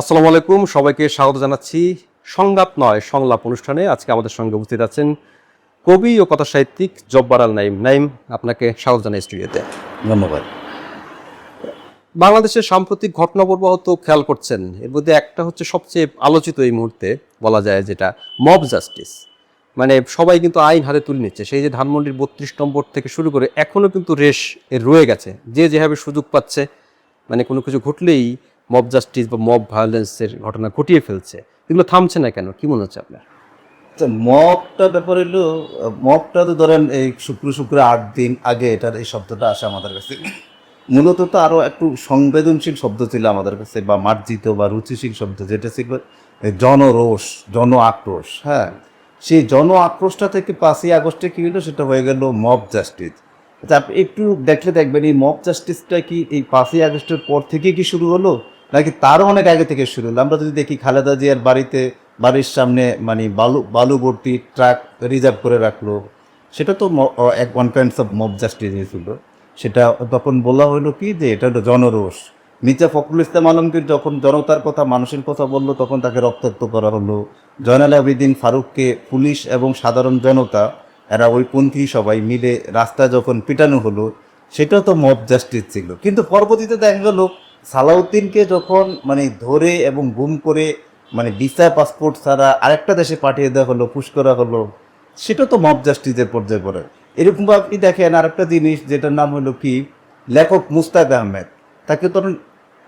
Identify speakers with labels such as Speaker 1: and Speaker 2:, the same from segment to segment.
Speaker 1: আসসালামু আলাইকুম সবাইকে স্বাগত জানাচ্ছি সংলাপ নয় সংলাপ অনুষ্ঠানে। আজকে আমাদের সঙ্গে উপস্থিত আছেন কবি ও কথা সাহিত্যিক জব্বার আল নাইম নাইম আপনাকে স্বাগত জানাই স্টুডিওতে।
Speaker 2: ধন্যবাদ।
Speaker 1: বাংলাদেশের সাম্প্রতিক ঘটনা প্রবাহ তো খেয়াল করছেন এর মধ্যে একটা হচ্ছে সবচেয়ে আলোচিত এই মুহূর্তে বলা যায় যেটা মব জাস্টিস। মানে সবাই কিন্তু আইন হাতে তুলে নিচ্ছে। সেই যে ধানমন্ডির বত্রিশ নম্বর থেকে শুরু করে এখনও কিন্তু রেশ এর রয়ে গেছে। যে যেভাবে সুযোগ পাচ্ছে মানে কোনো কিছু ঘটলেই মব জাস্টিস বা মব ভায়োলেন্সের ঘটনা ঘটিয়ে ফেলছে। এগুলো থামছে না কেন? কি মনে হচ্ছে আপনার?
Speaker 2: আচ্ছা মবটা ব্যাপার হলো, মবটা তো ধরেন এই শুক্র শুক্র আট দিন আগে এটার এই শব্দটা আসে আমাদের কাছে। মূলত তো আরও একটু সংবেদনশীল শব্দ ছিল আমাদের কাছে, বা মার্জিত বা রুচিশীল শব্দ, যেটা ছিল জনরোষ জন আক্রোশ হ্যাঁ। সেই জন আক্রোশটা থেকে পাঁচই আগস্টে কী হলো? সেটা হয়ে গেল মব জাস্টিস আচ্ছা আপনি একটু দেখলে দেখবেন, এই মব জাস্টিসটা কি এই পাঁচই আগস্টের পর থেকে কি শুরু হলো? নাকি তারও অনেক আগে থেকে শুরু হলো? আমরা যদি দেখি খালেদা জিয়ার বাড়িতে, বাড়ির সামনে মানে বালু বালু ভর্তি ট্রাক রিজার্ভ করে রাখল, সেটা তো এক one kinds of mob justice ছিল। সেটা তখন বলা হলো কি যে এটা হলো জনরোষ। মির্জা ফখরুল ইসলাম আলমগীর যখন জনতার কথা, মানুষের কথা বলল, তখন তাকে রক্তাক্ত করা হলো। জয়নাল আবেদিন ফারুককে পুলিশ এবং সাধারণ জনতা, এরা ওই পন্থী সবাই মিলে রাস্তায় যখন পিটানো হলো, সেটা তো মব জাস্টিস ছিল। কিন্তু পরবর্তীতে দেখা গেল সালাউদ্দিনকে যখন মানে ধরে এবং গুম করে মানে ভিসা, পাসপোর্ট ছাড়া আরেকটা দেশে পাঠিয়ে দেওয়া হলো, পুশ করা হলো, সেটা তো মব জাস্টিসের পর্যায়ে পড়ে। এরকম আপনি দেখেন আরেকটা জিনিস, যেটার নাম হলো কি? লেখক মুস্তাক আহমেদ। তাকে তখন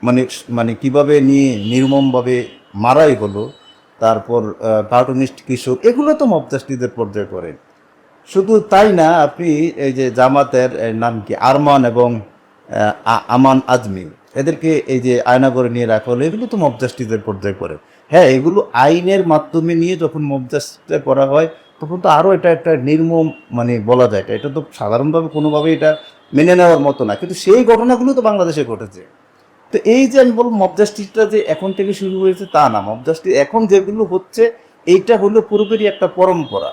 Speaker 2: মানে মানে কীভাবে নিয়ে নির্মমভাবে মারাই হলো, তারপর কার্টুনিস্ট কৃষক, এগুলো তো মব জাস্টিসের পর্যায়ে পড়ে। শুধু তাই না, আপনি এই যে জামাতের নাম কি? আরমান এবং আমান আজমি। এদেরকে এই যে আয়না করে নিয়ে রাখা হলো, এগুলো তো মব জাস্টিসের পর্যায়ে পড়ে। হ্যাঁ এগুলো আইনের মাধ্যমে নিয়ে যখন মব জাস্টিসে করা হয়, তখন তো আরও এটা একটা নির্মম মানে বলা যায় এটা। এটা তো সাধারণভাবে কোনোভাবে এটা মেনে নেওয়ার মতো না। কিন্তু সেই ঘটনাগুলো তো বাংলাদেশে ঘটেছে। তো এই যে আমি বলব মব জাস্টিসটা যে এখন থেকে শুরু হয়েছে তা না। মব জাস্টিস এখন যেগুলো হচ্ছে, এইটা হলো পুরোপুরি একটা পরম্পরা।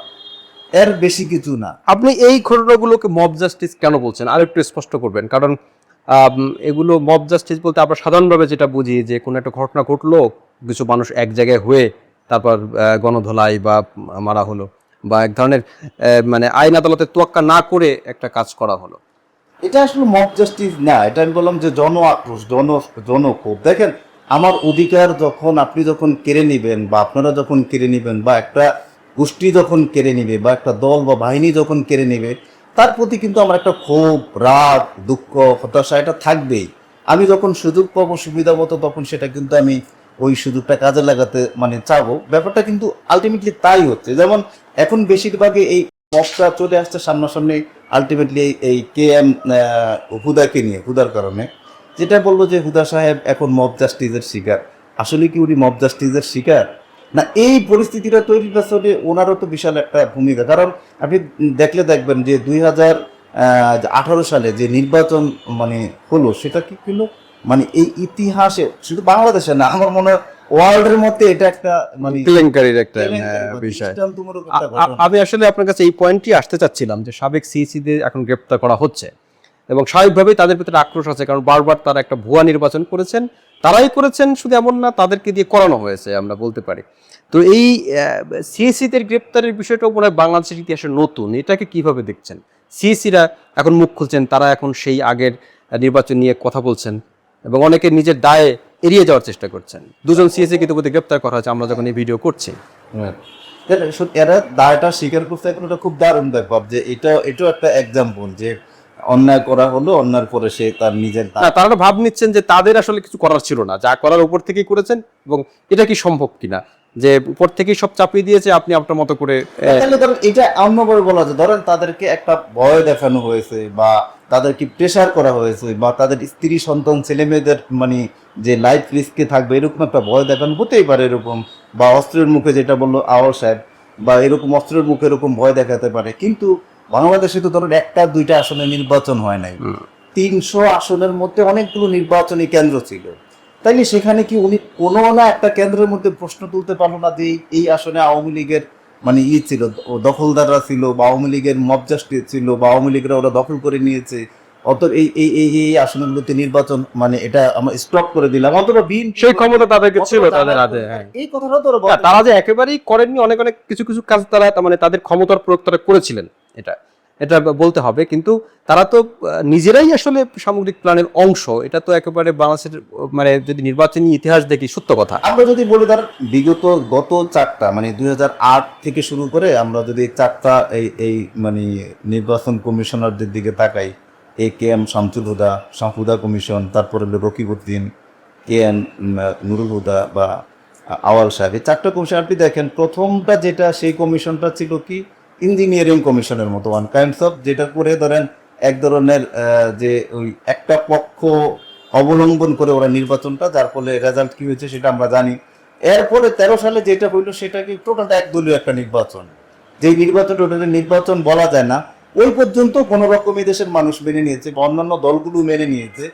Speaker 2: এর বেশি কিছু না।
Speaker 1: আপনি এই ঘটনাগুলোকে মব জাস্টিস কেন বলছেন? আর একটু স্পষ্ট করবেন। কারণ এগুলো মব জাস্টিস বলতে আমরা সাধারণভাবে যেটা বুঝি যে কোনো একটা ঘটনা ঘটলো, কিছু মানুষ এক জায়গায় হয়ে তারপর গণধোলাই বা মারা হলো বা এক ধরনের মানে আইন আদালতে তোয়াক্কা না করে একটা কাজ করা হলো।
Speaker 2: এটা আসলে মব জাস্টিস না, এটা আমি বললাম যে জন আক্রোশ, জন জনক্ষোভ দেখেন, আমার অধিকার যখন, আপনি যখন কেড়ে নেবেন বা আপনারা যখন কেড়ে নেবেন বা একটা গোষ্ঠী যখন কেড়ে নেবে বা একটা দল বা বাহিনী যখন কেড়ে নেবে তার প্রতি কিন্তু আমার একটা ক্ষোভ, রাগ, দুঃখ, হতাশা এটা থাকবেই। আমি যখন সুযোগ পাবো, সুবিধা মতো, তখন সেটা কিন্তু আমি ওই সুযোগটা কাজে লাগাতে মানে চাবো। ব্যাপারটা কিন্তু আলটিমেটলি তাই হচ্ছে। যেমন এখন বেশিরভাগই এই মবটা চলে আসছে সামনাসামনি আলটিমেটলি এই কে এম হুদাকে নিয়ে, হুদার কারণে। যেটা বলব যে হুদা সাহেব এখন মব জাস্টিসের শিকার। আসলে কি উনি মব জাস্টিসের শিকার? না এই পরিস্থিতিটা তৈরির পেছনে ওনারও তো বিশাল একটা ভূমিকা। কারণ আপনি দেখলে দেখবেন যে দুই হাজার আঠারো সালে যে নির্বাচন মানে হলো সেটা কি হলো? মানে এই ইতিহাসে শুধু বাংলাদেশে না আমার মনে হয় ওয়ার্ল্ডের মধ্যে এটা একটা মানে
Speaker 1: কেলেঙ্কারির একটা বিষয়। আ-
Speaker 2: ঘটনা।
Speaker 1: আমি আসলে আপনার কাছে এই পয়েন্টটি আসতে চাচ্ছিলাম যে সাবেক সিইসিদের এখন গ্রেপ্তার করা হচ্ছে। এবং স্বাভাবিকভাবেই তাদের ভিতরে আক্রোশ আছে কারণ বারবার তারা একটা ভুয়া নির্বাচন করেছেন। তারাই করেছেন শুধু এমন না, তাদেরকে দিয়ে করানো হয়েছে, আমরা বলতে পারি। তো এই সিএসিদের গ্রেপ্তারের বিষয়টাও মনে হয় বাংলাদেশের ইতিহাসে নতুন। এটাকে কীভাবে দেখছেন? সিএসিরা এখন মুখ খুলছেন, তারা এখন সেই আগের নির্বাচন নিয়ে কথা বলছেন এবং অনেকে নিজের দায়ে এড়িয়ে যাওয়ার চেষ্টা করছেন। দুজন সিএসি কিন্তু গ্রেপ্তার করা হয়েছে, আমরা যখন এই ভিডিও করছি।
Speaker 2: হ্যাঁ। এরা দায়টা স্বীকার করতে এখন খুব দারুণ ব্যাপার যে এটা এটাও একটা এক্সাম্পল যে অন্যায় করা হলো অন্যায়ের পরে সে তার নিজের
Speaker 1: না তারা ভাব নিচ্ছেন যে তাদের আসলে কিছু করার ছিল না। যা করার উপর থেকেই করেছেন এবং এটা কি সম্ভব কিনা? যে উপর থেকেই সব চাপিয়ে দিয়েছে আপনি আপনার মতো করে
Speaker 2: তাহলে ধরেন এটা অন্যভাবে বলা যায়। ধরেন তাদেরকে একটা ভয় দেখানো হয়েছে বা তাদেরকে প্রেশার করা হয়েছে বা তাদের স্ত্রী সন্তান ছেলে মেয়েদের মানে যে লাইফ রিস্কে থাকবে এরকম একটা ভয় দেখানো হতেই পারে এরকম। বা অস্ত্রের মুখে যেটা বলল আওয়ার সাহেব বা এরকম অস্ত্রের মুখে এরকম ভয় দেখাতে পারে। কিন্তু বাংলাদেশে তো ধরেন একটা দুইটা আসনে নির্বাচন হয় নাই। তিনশো আসনের মধ্যে অনেকগুলো নির্বাচনী কেন্দ্র ছিল। তাইলে সেখানে কি উনি কোনো না একটা কেন্দ্রের মধ্যে প্রশ্ন তুলতে পারল না যে এই- আসনে আওয়ামী লীগের মানে ই ছিল দখলদাররা ছিল বা আওয়ামী লীগের মবজাস্টি ছিল বা আওয়ামী লীগরা ওরা দখল করে নিয়েছে অত এই এই এই এই আসনগুলোতে নির্বাচন মানে এটা আমরা স্টপ করে দিলাম। অথবা বিএনপি
Speaker 1: সেই ক্ষমতা তাদেরকে ছিল তাদের হাতে হ্যাঁ।
Speaker 2: এই কথাটা তো।
Speaker 1: তারা যে একেবারেই করেননি অনেক অনেক কিছু কিছু কাজ তারা মানে তাদের ক্ষমতার প্রয়োগ তারা করেছিলেন। এটা এটা বলতে হবে। কিন্তু তারা তো নিজেরাই আসলে সামগ্রিক প্ল্যানের অংশ। এটা তো একেবারে বাংলাদেশের মানে যদি নির্বাচনী ইতিহাস দেখি, সত্য কথা।
Speaker 2: আমরা যদি বলি তার বিগত গত চারটা মানে দু হাজার আট থেকে শুরু করে আমরা যদি চারটা, এই এই মানে নির্বাচন কমিশনারদের দিকে তাকাই, A K M Shamsul Huda Shamhuda commission, তারপরে রকিবউদ্দিন, কে এন নুরুল হুদা বা আওয়াল সাহেব, এই চারটা কমিশন, আপনি দেখেন, প্রথমটা যেটা, সেই কমিশনটা ছিল কি? ইঞ্জিনিয়ারিং কমিশনের মতো ওয়ান কাইন্ডস অফ যেটা করে ধরেন এক ধরনের যে ওই একটা পক্ষ অবলম্বন করে ওরা নির্বাচনটা, যার ফলে রেজাল্ট কি হয়েছে সেটা আমরা জানি। এরপরে তেরো সালে যেটা হইল সেটা কি টোটালটা একদলীয় একটা নির্বাচন। যেই নির্বাচন টোটালি নির্বাচন বলা যায় না, ওই পর্যন্ত কোনো রকমই দেশের মানুষ মেনে নিয়েছে বা অন্যান্য দলগুলো মেনে নিয়েছে।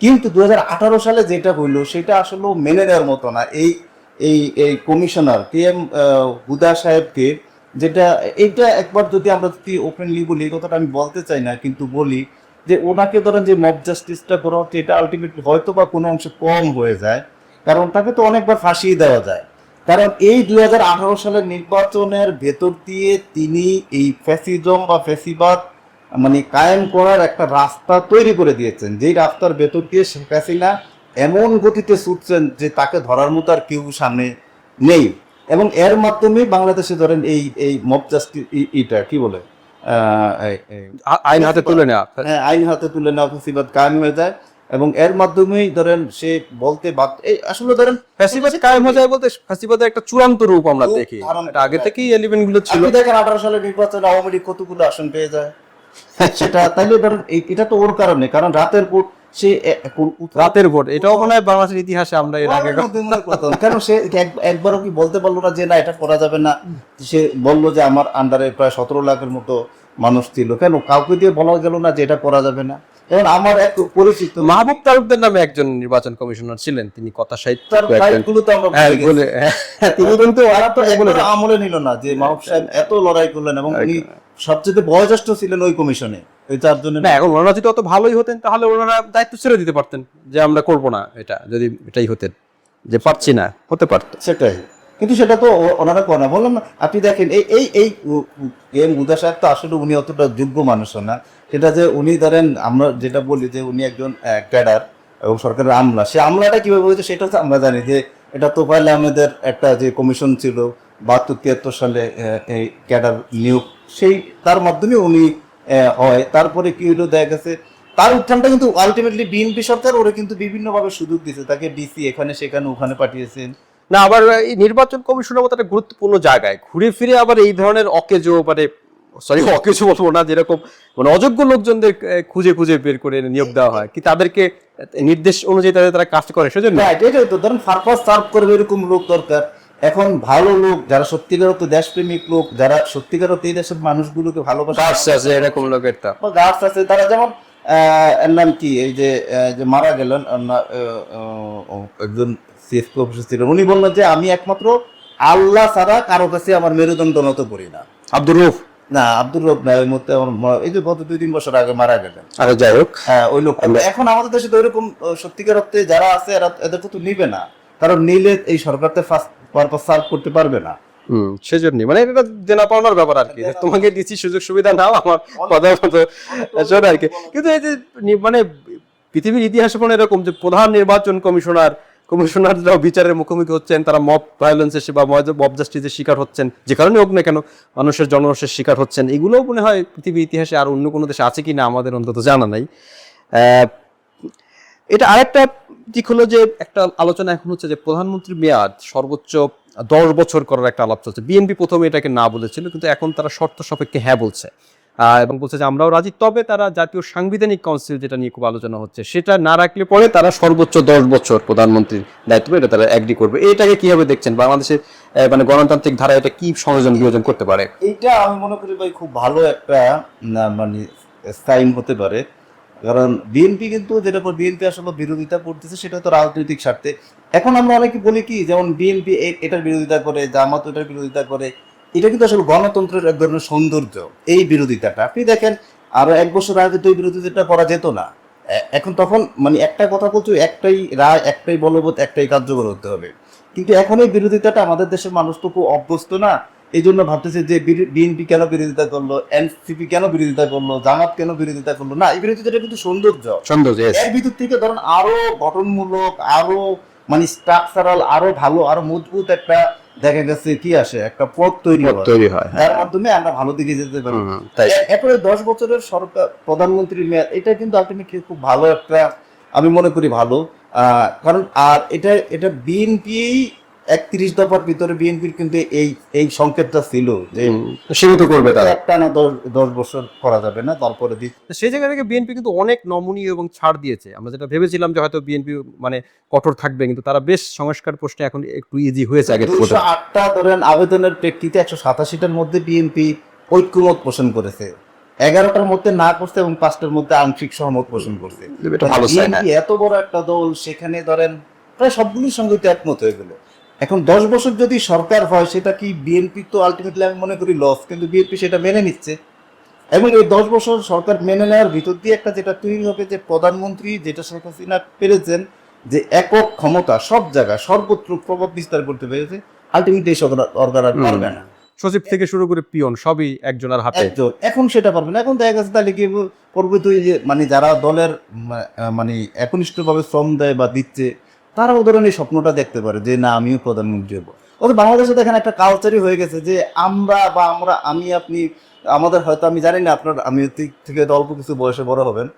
Speaker 2: কিন্তু দু হাজার আঠারো সালে যেটা হইল, সেটা আসলে মেনে নেওয়ার মতো না। এই এই এই কমিশনার কে এম হুদা সাহেবকে যেটা, এইটা একবার যদি আমরা যদি ওপেনলি বলি, এই কথাটা আমি বলতে চাই না, কিন্তু বলি যে ওনাকে ধরেন যে মব জাস্টিসটা করা হচ্ছে, এটা আলটিমেটলি হয়তো বা কোনো অংশে কম হয়ে যায়, কারণ তাকে তো অনেকবার ফাঁসিয়ে দেওয়া যায়। কারণ এই দুই হাজার আঠারো সালের নির্বাচনের ভেতর দিয়ে তিনি এই ফ্যাসিজম বা ফ্যাসিবাদ মানে কায়েম করার একটা রাস্তা তৈরি করে দিয়েছেন। যেই রাস্তার ভেতর দিয়ে হাসিনা এমন গতিতে ছুটছেন যে তাকে ধরার মতো আর কেউ সামনে নেই। এবং এর মাধ্যমে বাংলাদেশে ধরেন এই এই মব জাস্টিস কি বলে?
Speaker 1: আইন হাতে তুলে নেওয়া।
Speaker 2: হ্যাঁ আইন হাতে তুলে নেওয়া ফেসিবাদ কায়েম হয়ে যায় এবং এর মাধ্যমেই ধরেন সে বলতে এই আসলে ধরেন
Speaker 1: ফ্যাসিবাদ কায়েম হয়ে যায় বলতে ফ্যাসিবাদের একটা চূড়ান্ত রূপ আমরা দেখি। আগে থেকেই এলিমেন্টগুলো ছিল।
Speaker 2: দেখেন আঠারো সালের নির্বাচনে আওয়ামী লীগ কতগুলো আসন পেয়ে যায়? সেটা তাইলে ধরেন এই- এটা তো ওর কারণে কারণ রাতের ভোট সে এখন
Speaker 1: রাতের ভোট এটাও মনে হয় বাংলাদেশের ইতিহাসে আমরা এর আগে
Speaker 2: কেন সে একবারও কি বলতে পারল না যে না এটা করা যাবে না? সে বলল যে আমার আন্ডারে প্রায় সতেরো লাখের মতো মানুষ ছিল। কেন কাউকে দিয়ে বলা গেল না যে এটা করা যাবে না? এবং আমার এক পরিচিত
Speaker 1: মাহবুব তালুকদার নামে একজন নির্বাচন কমিশনার ছিলেন। তিনি কথা সাহিত্য হ্যাঁ, হ্যাঁ, তিনি কিন্তু
Speaker 2: আমলে নিল না যে মাহবুব সাহেব এত লড়াই করলেন এবং সবচেয়ে বয়োজ্যেষ্ঠ ছিলেন ওই কমিশনে। ওই চারজনের
Speaker 1: না এখন ওনারা যদি অত ভালোই হতেন তাহলে ওনারা দায়িত্ব ছেড়ে দিতে পারতেন যে আমরা করব না এটা যদি এটাই হতেন যে পারছি না হতে পারত।
Speaker 2: সেটাই। কিন্তু সেটা তো ওনারা করে না। বললাম না আপনি দেখেন এই এই এই এম উদা সাহেব তো আসলে উনি অতটা যোগ্য মানুষও না। সেটা যে উনি ধরেন আমরা যেটা বলি যে উনি একজন ক্যাডার এবং সরকারের আমলা। সে আমলাটা কীভাবে হয়েছে সেটা তো আমরা জানি যে এটা তোফাইল আহমেদের একটা যে কমিশন ছিল বাহাত্তর তিয়াত্তর সালে এই ক্যাডার নিয়োগ সেই তার মাধ্যমে উনি হয়। তারপরে কি হলো দেখা গেছে তার উত্থানটা কিন্তু আলটিমেটলি বিএনপি সরকার ওরা কিন্তু বিভিন্নভাবে সুযোগ দিয়েছে। তাকে ডিসি এখানে সেখানে ওখানে পাঠিয়েছেন।
Speaker 1: না আবার এই নির্বাচন কমিশনের মতো একটা গুরুত্বপূর্ণ জায়গায় ঘুরে ফিরে আবার এই ধরনের অকেজো মানে সরি অকেজো বলব না যেরকম মানে অযোগ্য লোকজনদের খুঁজে খুঁজে বের করে নিয়োগ দেওয়া হয়। কি তাদেরকে নির্দেশ অনুযায়ী তাদের তারা কাজ করে সেজন্য?
Speaker 2: এটাই তো ধরেন সার্ভ করবে এরকম লোক দরকার। এখন ভালো লোক যারা সত্যিকার অর্থে দেশপ্রেমিক লোক যারা সত্যিকার অর্থে এই দেশের মানুষগুলোকে ভালোবাসে
Speaker 1: আছে এরকম লোকের তা।
Speaker 2: গাছ আছে তারা যেমন এর নাম কি? এই যে যে মারা গেলেন একজন সিএসপি অফিসার ছিলেন। উনি বললেন যে আমি একমাত্র আল্লাহ ছাড়া কারও কাছে আমার মেরুদণ্ড নত করি না।
Speaker 1: আব্দুর রুফ
Speaker 2: না আব্দুর রব না ওই মুহূর্তে আমার এই যে গত দুই তিন বছর আগে মারা গেলেন।
Speaker 1: আরে যাই হোক।
Speaker 2: হ্যাঁ ওই লোক এখন আমাদের দেশে তো ওইরকম সত্যিকার অর্থে যারা আছে এরা এদেরকে তো নিবে না। কারণ নিলে এই সরকারতে ফার্স্ট পারপাস সার্ভ করতে পারবে না।
Speaker 1: হুম সেজন্যই মানে এটা দেনা পাওনার ব্যাপার আর কি। তোমাকে দিচ্ছি সুযোগ সুবিধা নাও আমার কথা মতো শোনো আর কি। কিন্তু এই যে মানে পৃথিবীর ইতিহাসে মনে এরকম যে প্রধান নির্বাচন কমিশনার কমিশনাররাও বিচারের মুখোমুখি হচ্ছেন তারা মব ভায়োলেন্সের বা মব জাস্টিসের শিকার হচ্ছেন যে কারণে হোক না কেন মানুষের জনরসের শিকার হচ্ছেন এগুলোও মনে হয় পৃথিবীর ইতিহাসে আর অন্য কোনো দেশে আছে কি না আমাদের অন্তত জানা নাই। আহ, এটা আরেকটা দিক হলো যে একটা আলোচনা এখন হচ্ছে যে প্রধানমন্ত্রীর মেয়াদ সর্বোচ্চ দশ বছর করার একটা আলাপ চলছে। বিএনপি প্রথমে এটাকে না বলেছিল, কিন্তু এখন তারা শর্ত সাপেক্ষে হ্যাঁ বলছে। এবং বলছে যে আমরাও রাজি। তবে তারা জাতীয় সাংবিধানিক কাউন্সিল যেটা নিয়ে খুব আলোচনা হচ্ছে, সেটা না রাখলে পরে তারা সর্বোচ্চ দশ বছর প্রধানমন্ত্রীর দায়িত্ব এটা তারা অ্যাগ্রি করবে। এটাকে কীভাবে দেখছেন? বাংলাদেশের মানে গণতান্ত্রিক ধারা এটা কি সংযোজন বিয়োজন করতে পারে?
Speaker 2: এইটা আমি মনে করি ভাই খুব ভালো একটা মানে সাইন হতে পারে। কারণ বিএনপি কিন্তু যেটা পর বিএনপি আসলে বিরোধিতা করতেছে সেটা তো রাজনৈতিক স্বার্থে। এখন আমরা অনেকে বলি কি, যেমন বিএনপি এটার বিরোধিতা করে, জামাত এটার বিরোধিতা করে, এটা কিন্তু আসলে গণতন্ত্রের এক ধরনের সৌন্দর্য, এই বিরোধিতাটা। আপনি দেখেন, আরও এক বছর আগে তো এই বিরোধিতাটা করা যেত না। এখন তখন মানে একটা কথা বলছো একটাই রায়, একটাই বলবৎ, একটাই কার্যকর হতে হবে। কিন্তু এখন এই বিরোধিতাটা আমাদের দেশের মানুষ তো খুব অভ্যস্ত না। এই জন্য ভাবতেছে যে বিএনপি কেন বিরোধিতা করল এনসিপি কেন বিরোধিতা করল জামাত কেন বিরোধিতা করল? না এই বিরোধিতাটা কিন্তু সৌন্দর্য।
Speaker 1: yes.
Speaker 2: এর ভিতর থেকে ধরুন আরও গঠনমূলক আরও মানে স্ট্রাকচারাল আরও ভালো আরও মজবুত একটা দেখা গেছে কি আসে? একটা পথ তৈরি হয়।
Speaker 1: তৈরি হয় হ্যাঁ।
Speaker 2: তার মাধ্যমে আমরা ভালো দিকে যেতে পারি। এরপরে দশ বছরের সরকার প্রধানমন্ত্রীর মেয়াদ এটা কিন্তু আলটিমেটলি খুব ভালো একটা আমি মনে করি ভালো। আহ, কারণ আর এটা এটা বিএনপি একত্রিশ দফার ভিতরে বিএনপির কিন্তু এই এই সংকেতটা ছিল যে
Speaker 1: সীমিত করবে তারা।
Speaker 2: একটা না দশ বছর করা যাবে না তারপরে দি-
Speaker 1: তো সেই জায়গা থেকে বিএনপি কিন্তু অনেক নমনীয় এবং ছাড় দিয়েছে। আমরা যেটা ভেবেছিলাম যে হয়তো বিএনপি মানে কঠোর থাকবে কিন্তু তারা বেশ সংস্কার প্রশ্নে এখন একটু ইজি হয়েছে
Speaker 2: দুশো আটটা ধরেন আবেদনের প্রেক্ষিতে একশো সাতাশিটার মধ্যে বিএনপি ঐক্যমত পোষণ করেছে। এগারোটার মধ্যে না করছে এবং পাঁচটার মধ্যে আংশিক সহমত পোষণ করছে।
Speaker 1: এটা ভালো sign, হ্যাঁ।
Speaker 2: এত বড় একটা দল সেখানে ধরেন প্রায় সবগুলির সঙ্গে তো একমত হয়ে গেল। এখন দশ বছর যদি সরকার হয় সেটা কি বিএনপি তো আলটিমেটলি আমি মনে করি লস কিন্তু বিএনপি সেটা মেনে নিচ্ছে। এবং এই দশ বছর সরকার মেনে নেওয়ার ভিতর দিয়ে একটা যেটা তৈরি হবে যে প্রধানমন্ত্রী যেটা শেখ হাসিনা পেরেছেন যে একক ক্ষমতা সব জায়গায় সর্বত্র প্রভাব বিস্তার করতে পেরেছে আলটিমেটলি এই সরকার আর পারবে না।
Speaker 1: সচিব থেকে শুরু করে পিয়ন সবই একজনের হাতে।
Speaker 2: এখন সেটা পারবে না। এখন দেখা গেছে তাহলে কি করবে? তুই যে মানে যারা দলের মানে একনিষ্ঠভাবে শ্রম দেয় বা দিচ্ছে তারাও ধরেন এই স্বপ্নটা দেখতে পারে যে, না, আমিও প্রধানমন্ত্রী হব। ওদের বাংলাদেশে দেখেন একটা কালচারই হয়ে গেছে যে, আমরা বা আমরা, আমি, আপনি, আমাদের হয়তো, আমি জানি না, আপনার, আমি থেকে- অল্প কিছু বয়সে বড় হবেন।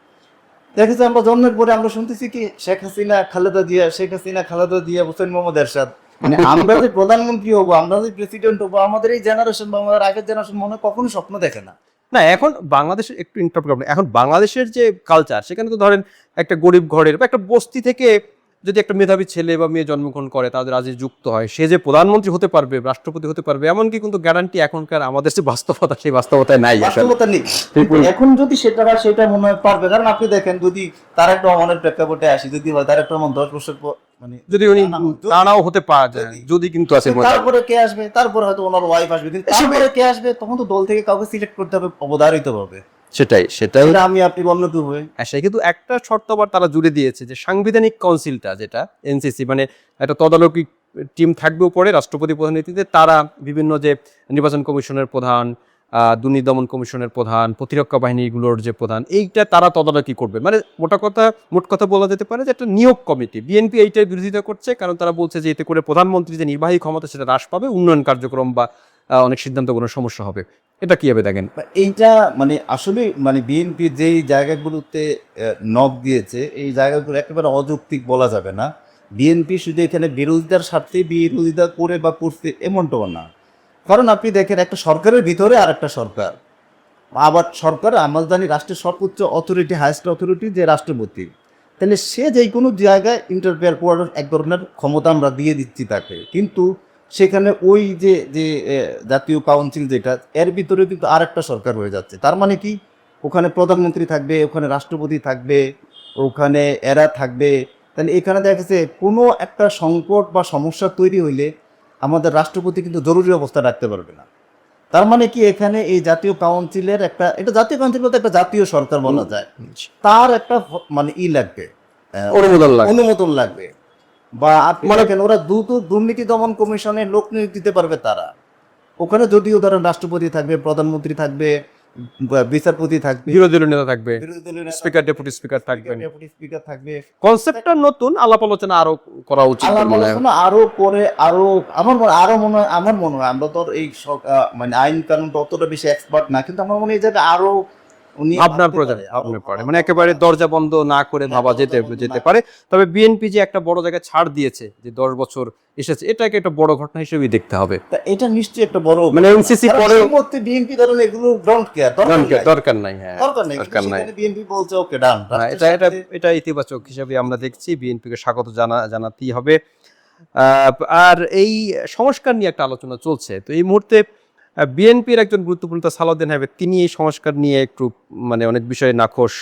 Speaker 2: দেখেছি আমরা জন্মের পরে আমরা শুনতেছি কি, শেখ হাসিনা, খালেদা জিয়া, শেখ হাসিনা, খালেদা জিয়া, হোসেন মোহাম্মদ এরশাদ। মানে আমরা যে প্রধানমন্ত্রী হব, আমরা যে প্রেসিডেন্ট হব, আমাদের এই জেনারেশন বা আমাদের আগের জেনারেশন মনে কখনো স্বপ্ন দেখে না।
Speaker 1: না, এখন বাংলাদেশের একটু ইন্টারপ্ট এখন বাংলাদেশের যে কালচার সেখানে তো ধরেন একটা গরিব ঘরের বা একটা বস্তি থেকে যদি একটা মেধাবী ছেলে বা মেয়ে জন্মগ্রহণ করে তাদের আজ যুক্ত হয় সে যে প্রধানমন্ত্রী হতে পারবে রাষ্ট্রপতি হতে পারবে এমনকি কিন্তু গ্যারান্টি এখনকার আমাদের যে বাস্তবতা সেই বাস্তবতায় নাই
Speaker 2: বাস্তবতা নেই। এখন যদি সেটা সেটা মনে হয় পারবে কারণ আপনি দেখেন যদি তার একটা রহমানের প্রেক্ষাপটে আসি যদি হয় তার একটা রহমান দশ বছর পর মানে
Speaker 1: যদি উনি টানাও হতে পারে
Speaker 2: যদি-
Speaker 1: যদি কিন্তু আছে
Speaker 2: তারপরে কে আসবে? তারপরে হয়তো ওনার ওয়াইফ আসবে। কিন্তু তারপরে কে আসবে? তখন তো দল থেকে কাউকে সিলেক্ট করতে হবে অবধারিত হবে
Speaker 1: সেটাই সেটাই
Speaker 2: আমি আপনি বর্ণিত হয়ে
Speaker 1: হ্যাঁ সে কিন্তু একটা শর্ত আবার তারা জুড়ে দিয়েছে যে সাংবিধানিক কাউন্সিলটা যেটা এনসিসি মানে একটা তদারকি টিম থাকবে উপরে রাষ্ট্রপতি প্রধান নেতৃত্বে তারা বিভিন্ন যে নির্বাচন কমিশনের প্রধান দুর্নীতি দমন কমিশনের প্রধান প্রতিরক্ষা বাহিনীগুলোর যে প্রধান এইটা তারা তদারকি করবে। মানে মোটা কথা মোট কথা বলা যেতে পারে যে একটা নিয়োগ কমিটি বিএনপি এইটার বিরোধিতা করছে কারণ তারা বলছে যে এতে করে প্রধানমন্ত্রী যে নির্বাহী ক্ষমতা সেটা হ্রাস পাবে উন্নয়ন কার্যক্রম বা অনেক সিদ্ধান্ত কোনো সমস্যা হবে। এটা কীভাবে দেখেন?
Speaker 2: এইটা মানে আসলে মানে বিএনপি যেই জায়গাগুলোতে নক দিয়েছে, এই জায়গাগুলো একেবারে অযৌক্তিক বলা যাবে না। বিএনপি শুধু এখানে বিরোধিতার স্বার্থে বিরোধিতা করে বা করতে এমনটাও না। কারণ আপনি দেখেন একটা সরকারের ভিতরে আর একটা সরকার। আবার সরকার, আমরা জানি রাষ্ট্রের সর্বোচ্চ অথরিটি হায়েস্ট অথরিটি যে রাষ্ট্রপতি। তাহলে সে যে কোনো জায়গায় ইন্টারফেয়ার করার এক ধরনের ক্ষমতা আমরা দিয়ে দিচ্ছি তাকে। কিন্তু সেখানে ওই যে যে জাতীয় কাউন্সিল যেটা এর ভিতরে কিন্তু আরেকটা সরকার হয়ে যাচ্ছে। তার মানে কি? ওখানে প্রধানমন্ত্রী থাকবে ওখানে রাষ্ট্রপতি থাকবে ওখানে এরা থাকবে। তাহলে এখানে দেখা গেছে কোনো একটা সংকট বা সমস্যা তৈরি হইলে আমাদের রাষ্ট্রপতি কিন্তু জরুরি অবস্থা রাখতে পারবে না। তার মানে কি? এখানে এই জাতীয় কাউন্সিলের একটা এটা জাতীয় কাউন্সিল বলতে একটা জাতীয় সরকার বলা যায়। তার একটা মানে ই লাগবে
Speaker 1: অনুমোদন লাগে
Speaker 2: অনুমোদন লাগবে। বা
Speaker 1: মানে-
Speaker 2: ওরা দ্রুত দুর্নীতি দমন কমিশনে লোক নিয়োগ দিতে পারবে তারা। ওখানে যদিও ধরেন রাষ্ট্রপতি থাকবে প্রধানমন্ত্রী থাকবে বিচারপতি থাকবে
Speaker 1: বিরোধী দলীয় নেতা থাকবে স্পিকার ডেপুটি স্পিকার থাকবেন।
Speaker 2: ডেপুটি স্পিকার থাকবে।
Speaker 1: কনসেপ্টটা নতুন আলাপ আলোচনা আরও করা উচিত
Speaker 2: আলোচনা আরও করে আরও আমার মনে আরও মনে হয় আমার মনে হয় আমরা তো এই মানে আইন কানুন তো অতটা বেশি এক্সপার্ট না কিন্তু আমার মনে হয় যে আরও উনি
Speaker 1: আপনার
Speaker 2: ভাবতে
Speaker 1: প্রয়োজন
Speaker 2: পারে,
Speaker 1: আপনার পারে মানে একেবারে দরজা বন্ধ না করে
Speaker 2: হ্যাঁ,
Speaker 1: ভাবা যেতে যেতে পারে। তবে বিএনপি যে একটা বড় জায়গায় ছাড় দিয়েছে যে দশ বছর এসেছে এটাকে একটা বড় ঘটনা হিসেবেই দেখতে হবে।
Speaker 2: তা এটা নিশ্চয়ই একটা বড়
Speaker 1: মানে NCC পরেও-
Speaker 2: বিএনপি ধরেন এগুলো ডোন্ট কেয়ার
Speaker 1: দরকার- দরকার নাই হ্যাঁ
Speaker 2: দরকার নেই।
Speaker 1: দরকার নাই।
Speaker 2: বিএনপি বলছে ওকে ডান
Speaker 1: হ্যাঁ, এটা এটা এটা ইতিবাচক হিসাবে আমরা দেখছি। বিএনপিকে স্বাগত জানা জানাতেই হবে। আহ, আর এই সংস্কার নিয়ে একটা আলোচনা চলছে। তো এই মুহূর্তে বিএনপির একজন গুরুত্বপূর্ণ সালাউদ্দিন হাবিব, তিনি এই সংস্কার নিয়ে একটু মানে অনেক বিষয়ে নাখোশ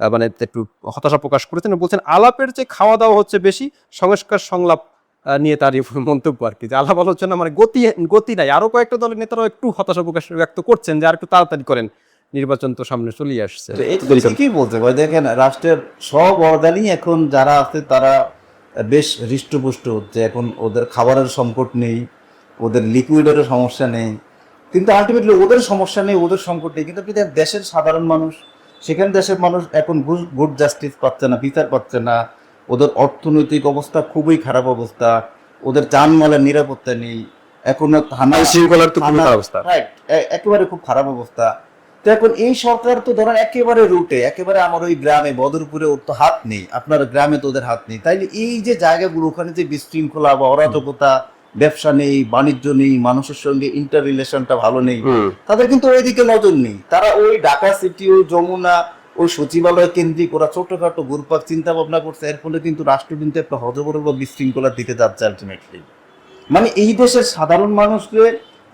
Speaker 1: মানে একটু হতাশা প্রকাশ করেছেন বলছেন আলাপের যে খাওয়া দাওয়া হচ্ছে বেশি, সংস্কার সংলাপ নিয়ে তার মন্তব্য আর কি। যে আলাপ আলোচনা মানে গতি গতি নাই। আরও কয়েকটা দলের নেতারাও একটু হতাশা প্রকাশ ব্যক্ত করছেন যে আর একটু তাড়াতাড়ি করেন, নির্বাচন তো সামনে চলে আসছে।
Speaker 2: কি বলছে ভাই দেখেন রাষ্ট্রের সব অর্গানই এখন যারা আছে তারা বেশ হৃষ্টপুষ্ট হচ্ছে এখন ওদের খাবারের সংকট নেই, ওদের লিকুইডেরও সমস্যা নেই কিন্তু আলটিমেটলি ওদের সমস্যা নেই ওদের সংকট নেই। কিন্তু দেশের সাধারণ মানুষ সেখানে দেশের মানুষ এখন গুড জাস্টিস পাচ্ছে না বিচার পাচ্ছে না। ওদের অর্থনৈতিক অবস্থা খুবই খারাপ অবস্থা। ওদের যানমালের নিরাপত্তা নেই। এখন থানা
Speaker 1: শৃঙ্খলার তো খুবই খারাপ অবস্থা।
Speaker 2: একেবারে খুব খারাপ অবস্থা। তো এখন এই সরকার তো ধরেন একেবারে রুটে একেবারে আমার ওই গ্রামে বদরপুরে ওর তো হাত নেই। আপনার গ্রামে তো ওদের হাত নেই। তাইলে এই যে জায়গাগুলো ওখানে যে বিশৃঙ্খলা বা অরাজকতা ব্যবসা নেই বাণিজ্য নেই মানুষের সঙ্গে ইন্টার রিলেশনটা ভালো নেই। তাদের কিন্তু ওইদিকে নজর নেই। তারা ওই ঢাকা সিটি ওই যমুনা ওই সচিবালয় কেন্দ্রিক ওরা ছোটখাটো ঘুরপাক চিন্তা ভাবনা করছে। এর ফলে কিন্তু রাষ্ট্র কিন্তু একটা হজবরল বা বিশৃঙ্খলার দিকে যাচ্ছে আলটিমেটলি মানে এই দেশের সাধারণ মানুষকে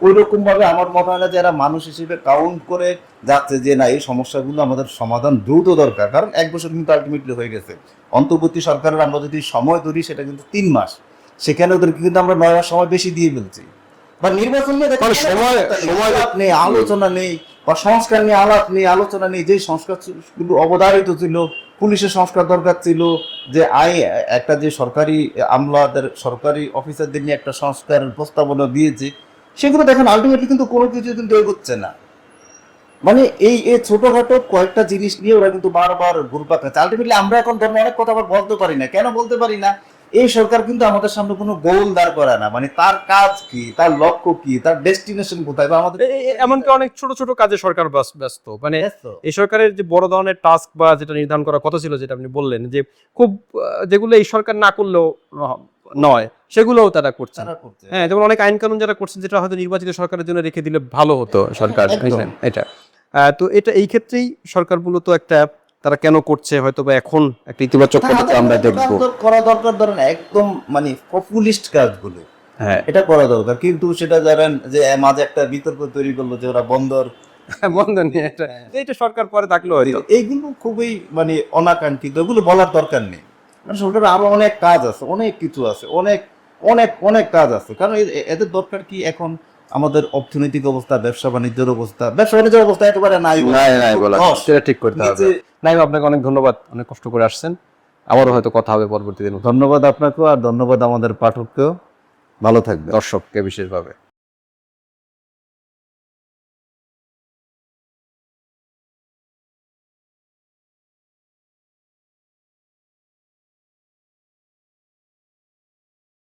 Speaker 2: ওই রকম ভাবে আমার মনে হয় না যে এরা মানুষ হিসেবে কাউন্ট করে যাচ্ছে যে না এই সমস্যাগুলো আমাদের সমাধান দ্রুত দরকার। কারণ এক বছর কিন্তু আলটিমেটলি হয়ে গেছে। অন্তর্বর্তী সরকারের আমরা যদি সময় ধরি সেটা কিন্তু তিন মাস। সেখানে ওদেরকে কিন্তু আমরা নয় মাস সময় বেশি দিয়ে ফেলছি। বা নির্বাচন নিয়ে দেখেন
Speaker 1: মানে সময়-
Speaker 2: সময় নেই আলোচনা নেই বা সংস্কার নিয়ে আলাপ নেই আলোচনা নেই যে সংস্কারগুলো অবধারিত ছিল পুলিশের সংস্কার দরকার ছিল যে আই একটা যে সরকারি আমলাদের সরকারি অফিসারদের নিয়ে একটা সংস্কারের প্রস্তাবনা দিয়েছে সেগুলো দেখেন আলটিমেটলি কিন্তু কোনো কিছু কিন্তু এগোচ্ছে না। মানে এই এই ছোটখাটো কয়েকটা জিনিস নিয়ে ওরা কিন্তু বারবার ঘুরপাক আলটিমেটলি আমরা এখন ধরেন অনেক কথা আবার বলতে পারি না। কেন বলতে পারি না? এই সরকার কিন্তু আমাদের সামনে কোনো গোল দাঁড় করায় না। মানে তার কাজ কি? তার লক্ষ্য কি? তার ডেস্টিনেশন কোথায়? বা আমাদের
Speaker 1: এমনকি অনেক ছোট ছোট কাজে সরকার ব্যস্ত। মানে এই সরকারের যে বড় ধরনের টাস্ক বা যেটা নির্ধারণ করার কথা ছিল যেটা আপনি বললেন যে খুব যেগুলো এই সরকার না করলেও নয় সেগুলোও তারা করছে। হ্যাঁ যেমন অনেক আইন কানুন যারা করছেন যেটা হয়তো নির্বাচিত সরকারের জন্য রেখে দিলে ভালো হতো সরকার এটা। আহ, তো এটা এই ক্ষেত্রেই সরকার মূলত একটা তারা কেন করছে হয়তো বা এখন একটা ইতিবাচক পদক্ষেপ আমরা দেখব।
Speaker 2: করা দরকার ধরেন একদম মানে পপুলিস্ট কাজগুলো।
Speaker 1: হ্যাঁ।
Speaker 2: এটা করা দরকার। কিন্তু সেটা জানেন যে মাঝে একটা বিতর্ক তৈরি করল যে ওরা বন্দর।
Speaker 1: নিয়ে এটা এটা সরকার পরে হয়তো।
Speaker 2: এইগুলো খুবই মানে অনাকাঙ্ক্ষিত। এগুলো বলার দরকার নেই। সরকারের আরও অনেক কাজ আছে অনেক কিছু আছে অনেক অনেক অনেক কাজ আছে। কারণ এদের দরকার কি এখন আমাদের অর্থনৈতিক অবস্থা ব্যবসা বাণিজ্যের অবস্থা ব্যবসা বাণিজ্যের অবস্থা একেবারে নাই
Speaker 1: নাই নাই বলা সেটা ঠিক করতে হবে।
Speaker 2: নাই
Speaker 1: নাইম আপনাকে অনেক ধন্যবাদ। অনেক কষ্ট করে আসছেন। আবারও হয়তো কথা হবে পরবর্তী দিন।
Speaker 2: ধন্যবাদ আপনাকেও আর ধন্যবাদ আমাদের পাঠককেও। ভালো থাকবে
Speaker 1: দর্শককে বিশেষভাবে।